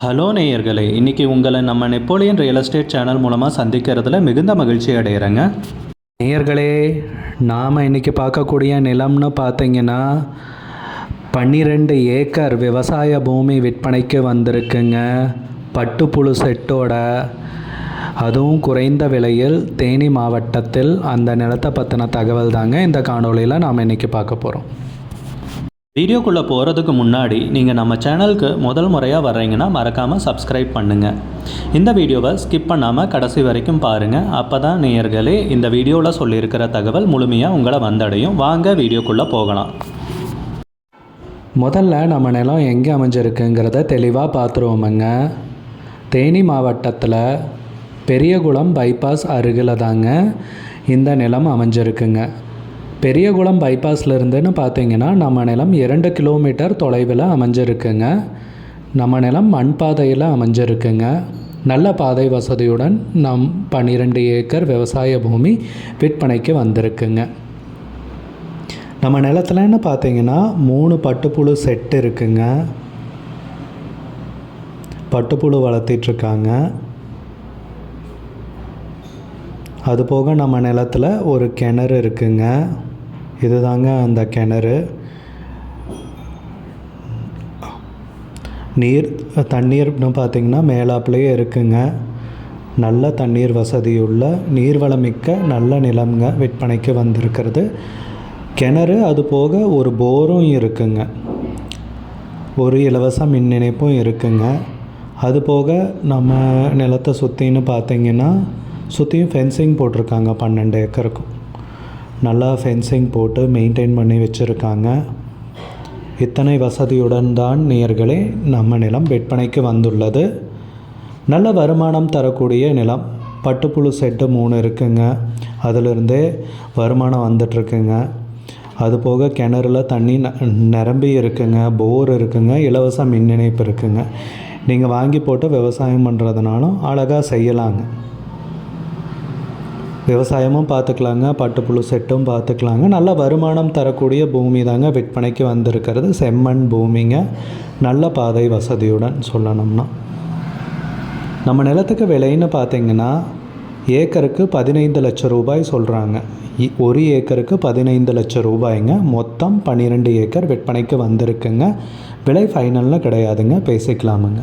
Hello நேயர்களே இன்றைக்கி உங்களை நம்ம நெப்போலியன் ரியல் எஸ்டேட் சேனல் மூலமாக சந்திக்கிறதுல மிகுந்த மகிழ்ச்சி அடைகிறேங்க நேயர்களே நாம் இன்றைக்கி பார்க்கக்கூடிய நிலம்னு பார்த்தீங்கன்னா பன்னிரெண்டு ஏக்கர் விவசாய பூமி விற்பனைக்கு வந்திருக்குங்க. பட்டுப்புழு செட்டோட அதுவும் குறைந்த விலையில் தேனி மாவட்டத்தில் அந்த நிலத்தை பற்றின தகவல் தாங்க இந்த காணொளியில் நாம் இன்றைக்கி பார்க்க போகிறோம் வீடியோக்குள்ளே போகிறதுக்கு முன்னாடி நீங்கள் நம்ம சேனலுக்கு முதல் முறையாக வர்றீங்கன்னா மறக்காமல் சப்ஸ்கிரைப் பண்ணுங்கள் இந்த வீடியோவை ஸ்கிப் பண்ணாமல் கடைசி வரைக்கும் பாருங்கள் அப்போ தான் நேயர்களே இந்த வீடியோவில் சொல்லியிருக்கிற தகவல் முழுமையாக உங்களை வந்தடையும். வாங்க வீடியோக்குள்ளே போகலாம். முதல்ல நம்ம நிலம் எங்கே அமைஞ்சிருக்குங்கிறத தெளிவாக பார்த்துருவோமுங்க தேனி மாவட்டத்தில் பெரியகுளம் பைபாஸ் அருகில் தாங்க இந்த நிலம் அமைஞ்சிருக்குங்க. பெரியகுளம் பைபாஸில் இருந்துன்னு பார்த்தீங்கன்னா நம்ம நிலம் இரண்டு கிலோமீட்டர் தொலைவில் அமைஞ்சிருக்குங்க. நம்ம நிலம் மண் பாதையில் அமைஞ்சிருக்குங்க. நல்ல பாதை வசதியுடன் நம் பன்னிரெண்டு ஏக்கர் விவசாய பூமி விற்பனைக்கு வந்திருக்குங்க. நம்ம நிலத்துலன்னு பார்த்தீங்கன்னா மூணு பட்டுப்புழு செட் இருக்குங்க. பட்டுப்புழு வளர்த்திட்ருக்காங்க. அது போக நம்ம நிலத்தில் ஒரு கிணறு இருக்குங்க. இதுதாங்க அந்த கிணறு. நீர் தண்ணீர்னு பார்த்திங்கன்னா மேலாப்புலேயே இருக்குங்க. நல்ல தண்ணீர் வசதியுள்ள நீர்வளமிக்க நல்ல நிலம்ங்க விற்பனைக்கு வந்திருக்கிறது. கிணறு அது போக ஒரு போரும் இருக்குங்க. ஒரு இலவச மின் இணைப்பும் இருக்குங்க. அது போக நம்ம நிலத்தை சுற்றின்னு பார்த்தீங்கன்னா சுற்றியும் ஃபென்சிங் போட்டிருக்காங்க பன்னெண்டு ஏக்கருக்கும். நல்லா ஃபென்சிங் போட்டு மெயின்டைன் பண்ணி வச்சுருக்காங்க. இத்தனை வசதியுடன் தான் நேர்களே நம்ம நிலம் விற்பனைக்கு வந்துள்ளது. நல்ல வருமானம் தரக்கூடிய நிலம். பட்டுப்புழு செட்டு மூணு இருக்குங்க. அதிலிருந்தே வருமானம் வந்துட்டுருக்குங்க. அது போக கிணறுல தண்ணி ந நிரம்பி இருக்குங்க. போர் இருக்குங்க. இலவச மின் இணைப்பு இருக்குங்க. நீங்கள் வாங்கி போட்டு விவசாயம் பண்ணுறதுனாலும் அழகாக செய்யலாங்க. விவசாயமும் பார்த்துக்கலாங்க பட்டுப்புழு செட்டும் பார்த்துக்கலாங்க. நல்ல வருமானம் தரக்கூடிய பூமி தாங்க விற்பனைக்கு வந்திருக்கிறது. செம்மண் பூமிங்க. நல்ல பாதை வசதியுடன் சொல்லணும்னா. நம்ம நிலத்துக்கு விலைன்னு பார்த்தீங்கன்னா ஏக்கருக்கு பதினைந்து லட்சம் ரூபாய் சொல்கிறாங்க இ- ஒரு ஏக்கருக்கு பதினைந்து லட்சம் ரூபாய்ங்க. மொத்தம் பன்னிரெண்டு ஏக்கர் விற்பனைக்கு வந்திருக்குங்க. விலை ஃபைனல்னு கிடையாதுங்க. பேசிக்கலாமுங்க.